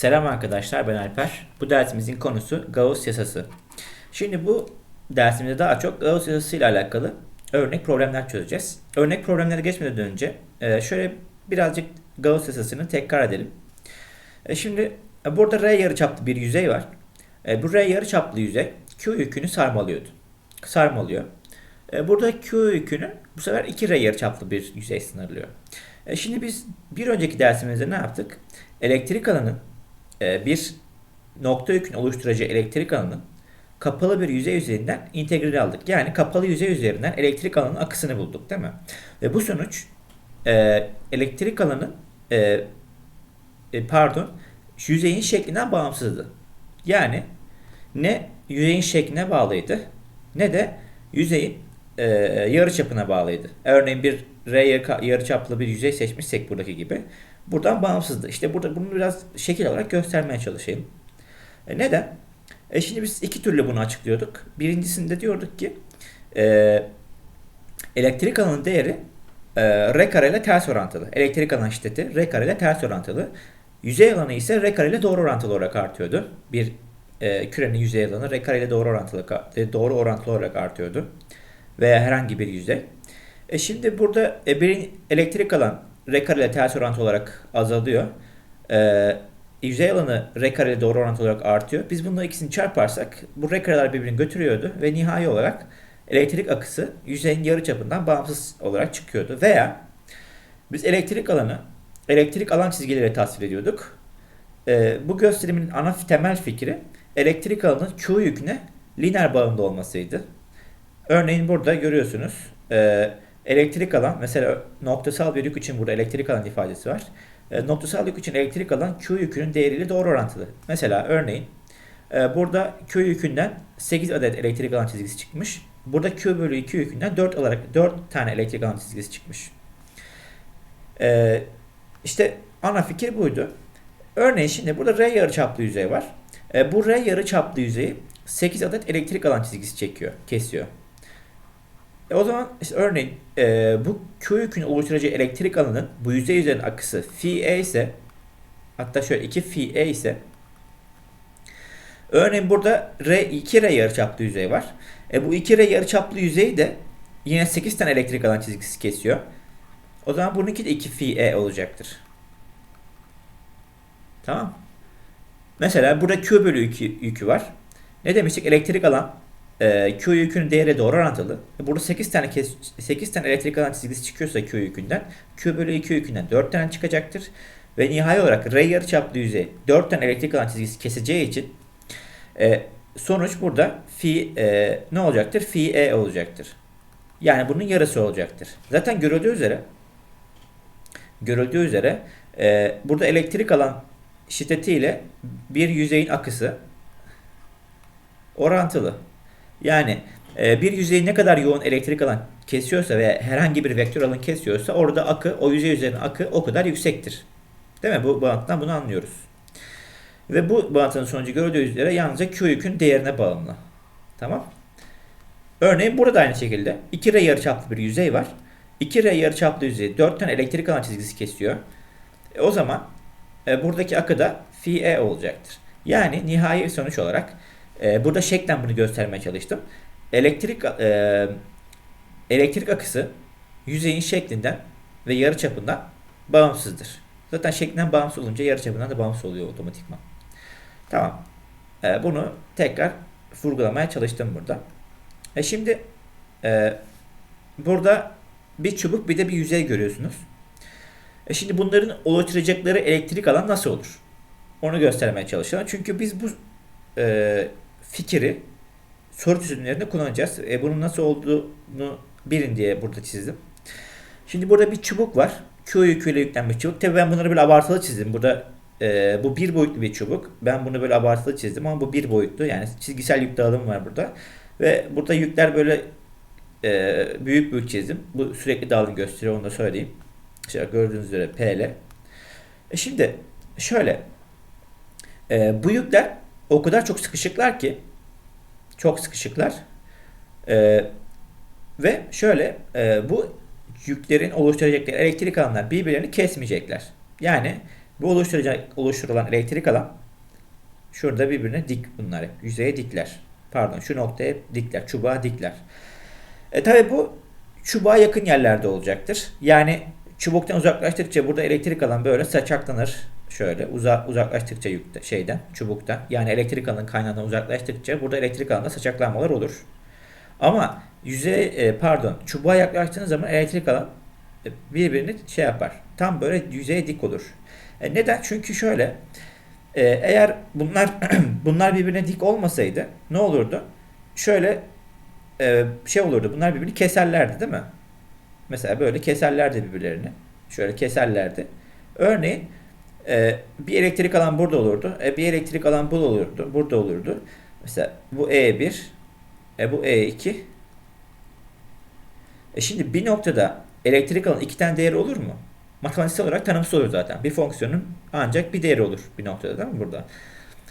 Selam arkadaşlar ben Alper. Bu dersimizin konusu Gauss yasası. Şimdi bu dersimizde daha çok Gauss yasası ile alakalı örnek problemler çözeceğiz. Örnek problemlere geçmeden önce e, şöyle birazcık Gauss yasasını tekrar edelim. E, Şimdi e, burada R yarıçaplı bir yüzey var. Bu R yarıçaplı yüzey Q yükünü sarmalıyordu. Sarmalıyor. Burada Q yükünü bu sefer 2 R yarıçaplı bir yüzey sınırlıyor. Şimdi biz bir önceki dersimizde ne yaptık? Elektrik alanın e, bir nokta yükün oluşturacağı elektrik alanının kapalı bir yüzey üzerinden integrali aldık. Yani kapalı yüzey üzerinden elektrik alanının akısını bulduk değil mi? Ve bu sonuç e, elektrik alanın e, e, pardon yüzeyin şeklinden bağımsızdı. Yani ne yüzeyin şekline bağlıydı ne de yüzeyin e, yarıçapına bağlıydı. Örneğin bir R yarı- yarıçaplı bir yüzey seçmişsek buradaki gibi buradan bağımsızdı. İşte burada bunu biraz şekil olarak göstermeye çalışayım. E, neden? E şimdi biz iki türlü bunu açıklıyorduk. Birincisinde diyorduk ki e, elektrik alanın değeri e, R kare ile ters orantılı. Elektrik alan şiddeti R kare ile ters orantılı. Yüzey alanı ise R kare ile doğru orantılı olarak artıyordu. Bir e, kürenin yüzey alanı R kare ile doğru orantılı e, doğru orantılı olarak artıyordu. Veya herhangi bir yüzey. E şimdi burada e, bir elektrik alan R ile ters orantı olarak azalıyor. E, yüzey alanı R ile doğru orantılı olarak artıyor. Biz bunları ikisini çarparsak bu R birbirini götürüyordu ve nihai olarak elektrik akısı yüzeyin yarı çapından bağımsız olarak çıkıyordu. Veya biz elektrik alanı elektrik alan çizgileri tasvir ediyorduk. E, bu gösterimin ana temel fikri elektrik alanın Q yüküne lineer bağımlı olmasıydı. Örneğin burada görüyorsunuz e, elektrik alan mesela noktasal bir yük için burada elektrik alan ifadesi var. E, noktasal yük için elektrik alan Q yükünün değeriyle doğru orantılı. Mesela örneğin e, burada Q yükünden 8 adet elektrik alan çizgisi çıkmış. Burada Q bölü 2 yükünden 4 olarak 4 tane elektrik alan çizgisi çıkmış. E, işte ana fikir buydu. Örneğin şimdi burada R yarıçaplı yüzey var. E, bu R yarıçaplı yüzeyi 8 adet elektrik alan çizgisi çekiyor, kesiyor. E o zaman işte örneğin e, bu Q yükünün oluşturacağı elektrik alanının bu yüzey üzerinin akısı phi e ise hatta şöyle 2 phi e ise örneğin burada R 2 R yarıçaplı yüzey var. E bu 2 R yarıçaplı yüzey de yine 8 tane elektrik alan çizgisi kesiyor. O zaman bununki de 2 phi e olacaktır. Tamam. Mesela burada Q bölü 2 yükü var. Ne demiştik? Elektrik alan e, Q yükünün değeri doğru orantılı. E, Burada 8 tane kes, 8 tane elektrik alan çizgisi çıkıyorsa Q yükünden Q bölü 2 yükünden 4 tane çıkacaktır. Ve nihai olarak R yarıçaplı yüzey 4 tane elektrik alan çizgisi keseceği için e, sonuç burada phi e, ne olacaktır? Phi e olacaktır. Yani bunun yarısı olacaktır. Zaten görüldüğü üzere görüldüğü üzere e, burada elektrik alan şiddetiyle bir yüzeyin akısı orantılı. Yani e, bir yüzey ne kadar yoğun elektrik alan kesiyorsa ve herhangi bir vektör alan kesiyorsa orada akı, o yüzey üzerine akı o kadar yüksektir. Değil mi? Bu bağıntıdan bunu anlıyoruz. Ve bu bağıntının sonucu gördüğü üzere yalnızca Q yükün değerine bağımlı. Tamam. Örneğin burada aynı şekilde 2R yarıçaplı bir yüzey var. 2R yarıçaplı yüzey 4 tane elektrik alan çizgisi kesiyor. E, o zaman e, buradaki akı da phi e olacaktır. Yani nihai sonuç olarak e, burada şeklen bunu göstermeye çalıştım. Elektrik e, elektrik akısı yüzeyin şeklinden ve yarıçapından bağımsızdır. Zaten şeklinden bağımsız olunca yarıçapından da bağımsız oluyor otomatikman. Tamam. E, bunu tekrar vurgulamaya çalıştım burada. E şimdi e, burada bir çubuk bir de bir yüzey görüyorsunuz. E şimdi bunların oluşturacakları elektrik alan nasıl olur? Onu göstermeye çalışalım. Çünkü biz bu e, fikri soru çözümlerinde kullanacağız. E, bunun nasıl olduğunu bilin diye burada çizdim. Şimdi burada bir çubuk var. Q yüküyle yüklenmiş çubuk. Tabii ben bunları böyle abartılı çizdim. Burada e, bu bir boyutlu bir çubuk. Ben bunu böyle abartılı çizdim ama bu bir boyutlu. Yani çizgisel yük dağılımı var burada. Ve burada yükler böyle e, büyük büyük çizdim. Bu sürekli dağılım gösteriyor onu da söyleyeyim. İşte gördüğünüz üzere PL. E şimdi şöyle. E, bu yükler o kadar çok sıkışıklar ki çok sıkışıklar. E, ve şöyle e, bu yüklerin oluşturacakları elektrik alanlar birbirlerini kesmeyecekler. Yani Bu oluşturacak, oluşturulan elektrik alan şurada birbirine dik bunlar hep. Yüzeye dikler. Pardon şu noktaya dikler. Çubuğa dikler. E tabi bu çubuğa yakın yerlerde olacaktır. Yani çubuktan uzaklaştıkça burada elektrik alan böyle saçaklanır. Şöyle uza, uzaklaştıkça yükte, şeyden, çubuktan. Yani elektrik alanın kaynağından uzaklaştıkça burada elektrik alanında saçaklanmalar olur. Ama yüzeye e, pardon çubuğa yaklaştığınız zaman elektrik alan e, birbirini şey yapar. Tam böyle yüzeye dik olur. E, neden? Çünkü şöyle e, eğer bunlar bunlar birbirine dik olmasaydı ne olurdu? Şöyle e, şey olurdu. Bunlar birbirini keserlerdi değil mi? Mesela böyle keserlerdi birbirlerini. Şöyle keserlerdi. Örneğin e, bir elektrik alan burada olurdu. E, bir elektrik alan burada olurdu. Burada olurdu. Mesela bu E1 e, bu E2 e şimdi bir noktada elektrik alan iki tane değeri olur mu? Matematiksel olarak tanımsız olur zaten. Bir fonksiyonun ancak bir değeri olur bir noktada değil mi burada?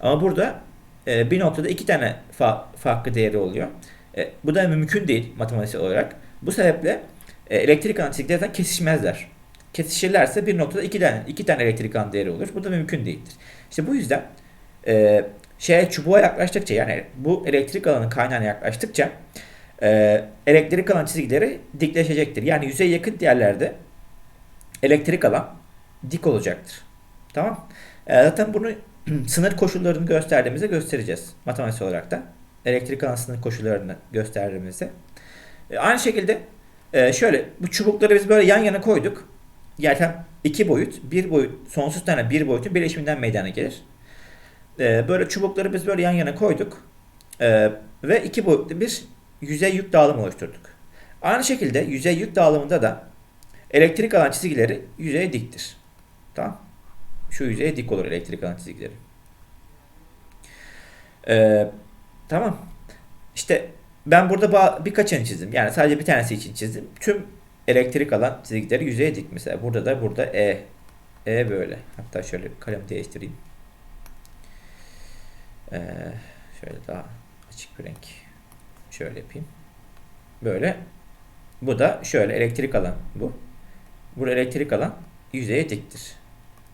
Ama burada e, bir noktada iki tane fa farklı değeri oluyor. E, bu da mümkün değil matematiksel olarak. Bu sebeple elektrik alan çizgileri zaten kesişmezler. Kesişirlerse bir noktada iki tane iki tane elektrik alan değeri olur. Bu da mümkün değildir. İşte bu yüzden e, şeye çubuğa yaklaştıkça yani bu elektrik alanın kaynağına yaklaştıkça e, elektrik alan çizgileri dikleşecektir. Yani yüzeye yakın yerlerde elektrik alan dik olacaktır. Tamam. E, zaten bunu sınır koşullarını gösterdiğimizde göstereceğiz. Matematiksel olarak da. Elektrik alan sınır koşullarını gösterdiğimizde. E, aynı şekilde e, şöyle bu çubukları biz böyle yan yana koyduk. Yani iki boyut, bir boyut, sonsuz tane bir boyutun birleşiminden meydana gelir. E, böyle çubukları biz böyle yan yana koyduk. E, ve iki boyutlu bir yüzey yük dağılımı oluşturduk. Aynı şekilde yüzey yük dağılımında da elektrik alan çizgileri yüzeye diktir. Tamam. Şu yüzeye dik olur elektrik alan çizgileri. Ee, tamam. İşte ben burada birkaçını çizdim. Yani sadece bir tanesi için çizdim. Tüm elektrik alan çizgileri yüzeye dik mesela. Burada da burada E. E böyle. Hatta şöyle kalem değiştireyim. Ee, şöyle daha açık bir renk. Şöyle yapayım. Böyle. Bu da şöyle elektrik alan bu. Bu elektrik alan yüzeye diktir.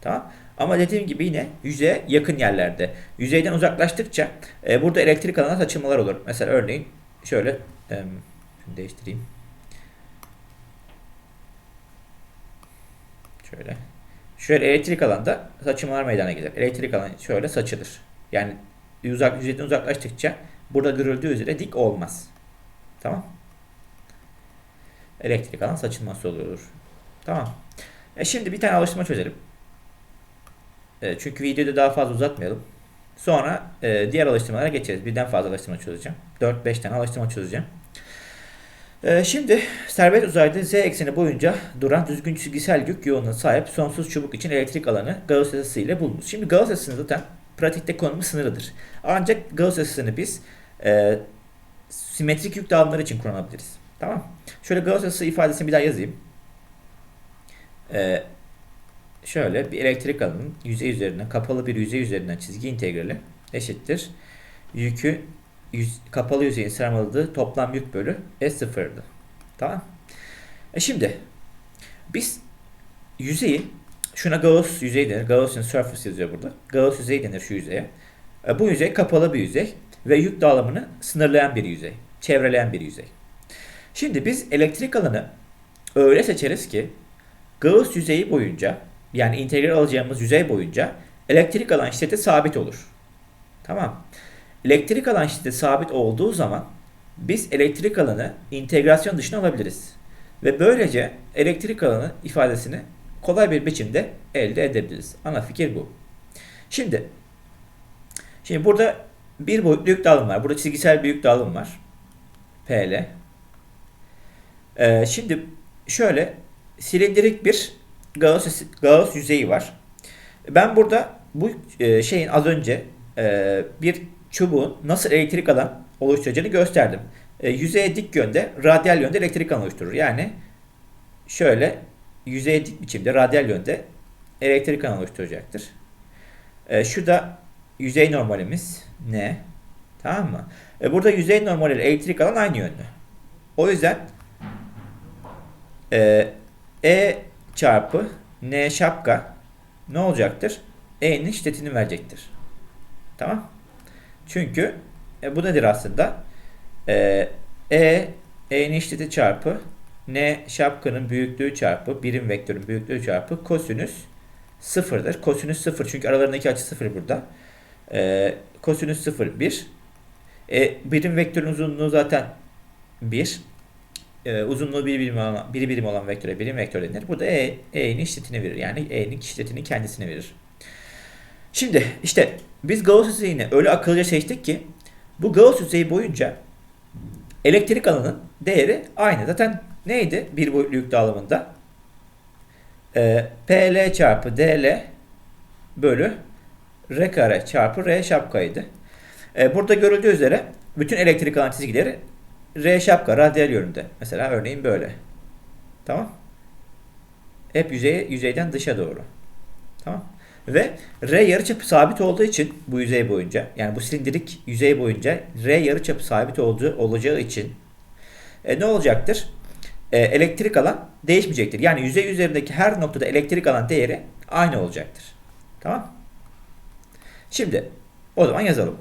Tamam. Ama dediğim gibi yine yüzeye yakın yerlerde. Yüzeyden uzaklaştıkça e, burada elektrik alana saçılmalar olur. Mesela örneğin şöyle e, değiştireyim. Şöyle. Şöyle elektrik alanda saçılmalar meydana gelir. Elektrik alan şöyle saçılır. Yani uzak yüzeyden uzaklaştıkça burada görüldüğü üzere dik olmaz. Tamam. Elektrik alan saçılması olur. Tamam. E şimdi bir tane alıştırma çözelim. E, çünkü videoda daha fazla uzatmayalım. Sonra e, diğer alıştırmalara geçeriz. Birden fazla alıştırma çözeceğim. 4-5 tane alıştırma çözeceğim. E, şimdi serbest uzayda z ekseni boyunca duran düzgün çizgisel yük yoğunluğuna sahip sonsuz çubuk için elektrik alanı Gauss yasası ile bulunur. Şimdi Gauss yasası zaten pratikte konumu sınırıdır. Ancak Gauss yasasını biz e, simetrik yük dağılımları için kullanabiliriz. Tamam. Şöyle Gauss yasası ifadesini bir daha yazayım. Ee, şöyle bir elektrik alanının yüzey üzerinden kapalı bir yüzey üzerinden çizgi integrali eşittir. Yükü yüz, kapalı yüzeyin sarmaladığı toplam yük bölü S0'dı. Tamam. E şimdi biz yüzeyi şuna Gauss yüzey denir. Gaussian surface yazıyor burada. Gauss yüzey denir şu yüzeye. E, bu yüzey kapalı bir yüzey ve yük dağılımını sınırlayan bir yüzey. Çevreleyen bir yüzey. Şimdi biz elektrik alanı öyle seçeriz ki Gauss yüzeyi boyunca yani integral alacağımız yüzey boyunca elektrik alan şiddeti sabit olur. Tamam. Elektrik alan şiddeti sabit olduğu zaman biz elektrik alanı integrasyon dışına alabiliriz. Ve böylece elektrik alanı ifadesini kolay bir biçimde elde edebiliriz. Ana fikir bu. Şimdi şimdi burada bir boyutlu yük dağılım var. Burada çizgisel bir yük dağılım var. PL. Ee, şimdi şöyle silindirik bir Gauss, Gauss yüzeyi var. Ben burada bu e, şeyin az önce e, bir çubuğun nasıl elektrik alan oluşturacağını gösterdim. E, yüzeye dik yönde, radyal yönde elektrik alan oluşturur. Yani şöyle yüzeye dik biçimde, radyal yönde elektrik alan oluşturacaktır. Şu da yüzey normalimiz ne? Tamam mı? Burada yüzey normali elektrik alan aynı yönde. O yüzden e, e çarpı N şapka ne olacaktır? E'nin şiddetini verecektir. Tamam. Çünkü e, bu nedir aslında? E, e E'nin şiddeti çarpı N şapkanın büyüklüğü çarpı birim vektörün büyüklüğü çarpı kosinüs sıfırdır. Kosinüs sıfır çünkü aralarındaki açı sıfır burada. E, kosinüs sıfır bir. E, birim vektörün uzunluğu zaten 1. E, uzunluğu bir birim olan, bir birim olan vektöre birim vektör denir. Burada E, E'nin şiddetini verir. Yani E'nin şiddetini kendisine verir. Şimdi işte biz Gauss yüzeyini öyle akıllıca seçtik ki bu Gauss yüzeyi boyunca elektrik alanın değeri aynı. Zaten neydi bir boyutlu yük dağılımında? E, PL çarpı DL bölü R kare çarpı R şapkaydı. E, burada görüldüğü üzere bütün elektrik alan çizgileri R şapka radyal yönünde. Mesela örneğin böyle. Tamam. Hep yüzeye, yüzeyden dışa doğru. Tamam. Ve R yarıçapı sabit olduğu için bu yüzey boyunca yani bu silindirik yüzey boyunca R yarıçapı sabit olduğu olacağı için e, ne olacaktır? E, elektrik alan değişmeyecektir. Yani yüzey üzerindeki her noktada elektrik alan değeri aynı olacaktır. Tamam? Şimdi o zaman yazalım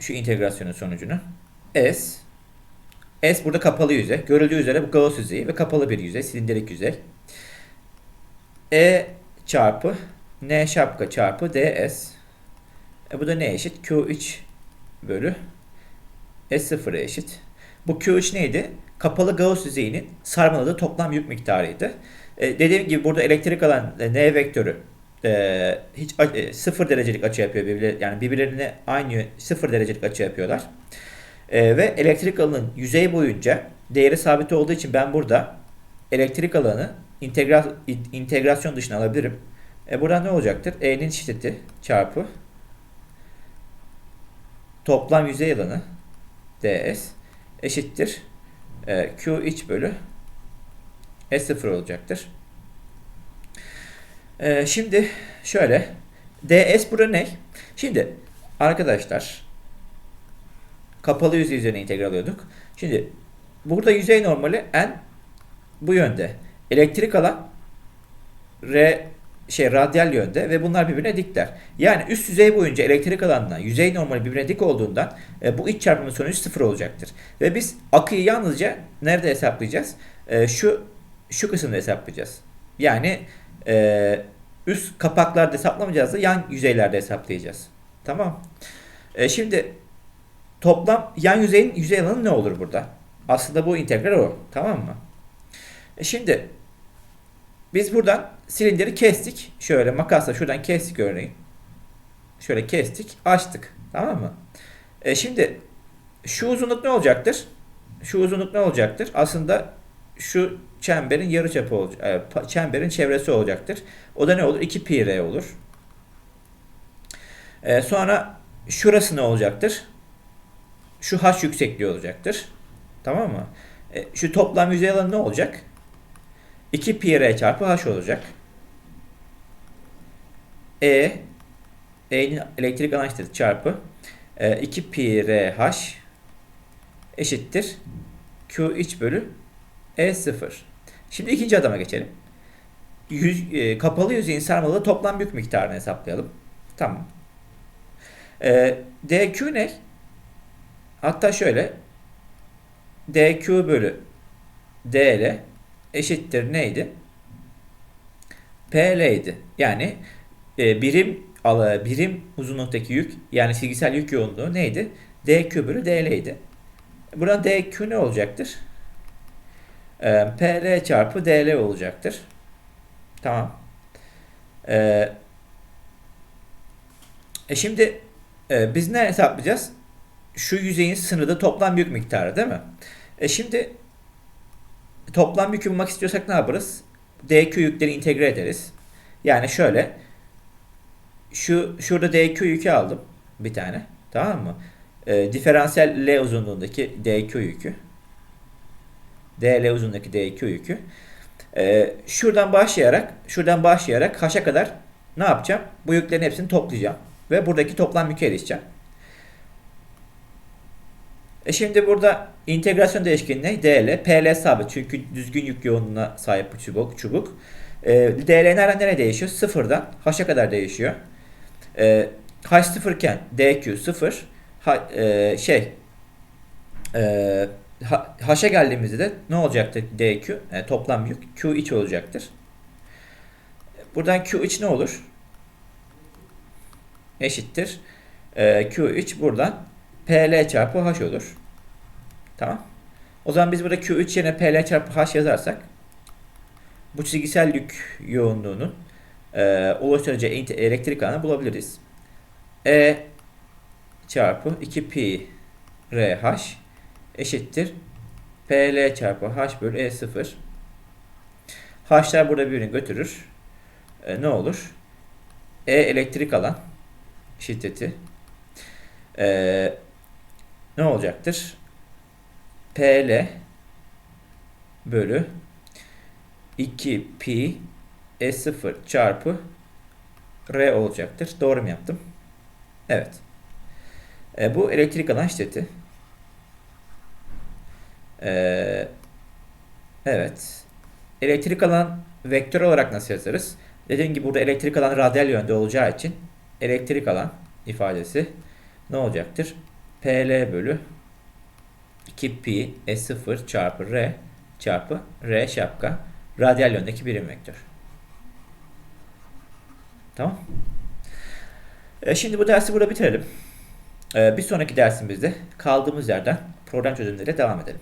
şu integrasyonun sonucunu. S S burada kapalı yüzey. Görüldüğü üzere bu Gauss yüzeyi ve kapalı bir yüzey, silindirik yüzey. E çarpı N şapka çarpı ds. E bu da ne eşit? Q3 bölü S0'a eşit. Bu Q3 neydi? Kapalı Gauss yüzeyinin sarmaladığı toplam yük miktarıydı. E, dediğim gibi burada elektrik alan N vektörü e, hiç e, sıfır derecelik açı yapıyor birbirleri yani birbirlerine aynı sıfır derecelik açı yapıyorlar. E, ve elektrik alanın yüzey boyunca değeri sabit olduğu için ben burada elektrik alanı integra, integrasyon dışına alabilirim. E, burada ne olacaktır? E'nin şiddeti çarpı toplam yüzey alanı ds eşittir e, q iç bölü s0 olacaktır. Ee, şimdi şöyle. DS burada ne? Şimdi arkadaşlar kapalı yüzey üzerine integral alıyorduk. Şimdi burada yüzey normali n bu yönde. Elektrik alan R şey radyal yönde ve bunlar birbirine dikler. Yani üst yüzey boyunca elektrik alanına yüzey normali birbirine dik olduğundan e, bu iç çarpımın sonucu sıfır olacaktır. Ve biz akıyı yalnızca nerede hesaplayacağız? E, şu şu kısımda hesaplayacağız. Yani e, üst kapaklarda hesaplamayacağız da yan yüzeylerde hesaplayacağız. Tamam. E, şimdi toplam yan yüzeyin yüzey alanı ne olur burada? Aslında bu integral o. Tamam mı? E şimdi biz buradan silindiri kestik. Şöyle makasla şuradan kestik örneğin. Şöyle kestik. Açtık. Tamam mı? E şimdi şu uzunluk ne olacaktır? Şu uzunluk ne olacaktır? Aslında şu çemberin yarıçapı olacak. E, çemberin çevresi olacaktır. O da ne olur? 2 pi r olur. E, sonra şurası ne olacaktır? Şu h yüksekliği olacaktır. Tamam mı? E, şu toplam yüzey alanı ne olacak? 2 pi r çarpı h olacak. E E'nin elektrik alan çarpı e, 2 pi r h eşittir Q iç bölü E0. Şimdi ikinci adama geçelim. Yüz, e, kapalı yüzeyin sarmalı toplam yük miktarını hesaplayalım. Tamam. E, DQ ne? Hatta şöyle DQ bölü DL eşittir neydi? PL'ydi. Yani e, birim ala birim uzunluktaki yük yani çizgisel yük yoğunluğu neydi? DQ bölü DL'ydi. Burada DQ ne olacaktır? E, PL çarpı DL olacaktır. Tamam. E, şimdi e, biz ne hesaplayacağız? Şu yüzeyin sınırda toplam yük miktarı değil mi? E şimdi toplam yükü bulmak istiyorsak ne yaparız? DQ yükleri integre ederiz. Yani şöyle şu şurada DQ yükü aldım bir tane. Tamam mı? E, diferansiyel L uzunluğundaki DQ yükü. DL uzunluğundaki DQ yükü. E, şuradan başlayarak şuradan başlayarak H'a kadar ne yapacağım? Bu yüklerin hepsini toplayacağım. Ve buradaki toplam yükü erişeceğim. E şimdi burada integrasyon değişkeni ne? DL, PL sabit çünkü düzgün yük yoğunluğuna sahip bu çubuk. çubuk. E, DL nereden nereye değişiyor? Sıfırdan H'a kadar değişiyor. E, H sıfır iken DQ sıfır. Ha, e, şey e, H- H'a geldiğimizde de ne olacaktır DQ? E, toplam yük Q iç olacaktır. Buradan Q iç ne olur? Eşittir. E, Q iç buradan PL çarpı H olur. Tamam. O zaman biz burada Q3 yerine PL çarpı H yazarsak bu çizgisel yük yoğunluğunun e, oluşturacağı elektrik alanı bulabiliriz. E çarpı 2pi RH eşittir PL çarpı H bölü E0. H'lar burada birbirini götürür. E, ne olur? E elektrik alan şiddeti e, ne olacaktır? PL bölü 2 pi S0 çarpı R olacaktır. Doğru mu yaptım? Evet. E, bu elektrik alan şiddeti. E, evet. Elektrik alan vektör olarak nasıl yazarız? Dediğim gibi burada elektrik alan radyal yönde olacağı için elektrik alan ifadesi ne olacaktır? PL bölü 2 pi S0 çarpı R çarpı R şapka radyal yöndeki birim vektör. Tamam. E, şimdi bu dersi burada bitirelim. E, bir sonraki dersimizde kaldığımız yerden problem çözümleriyle devam edelim.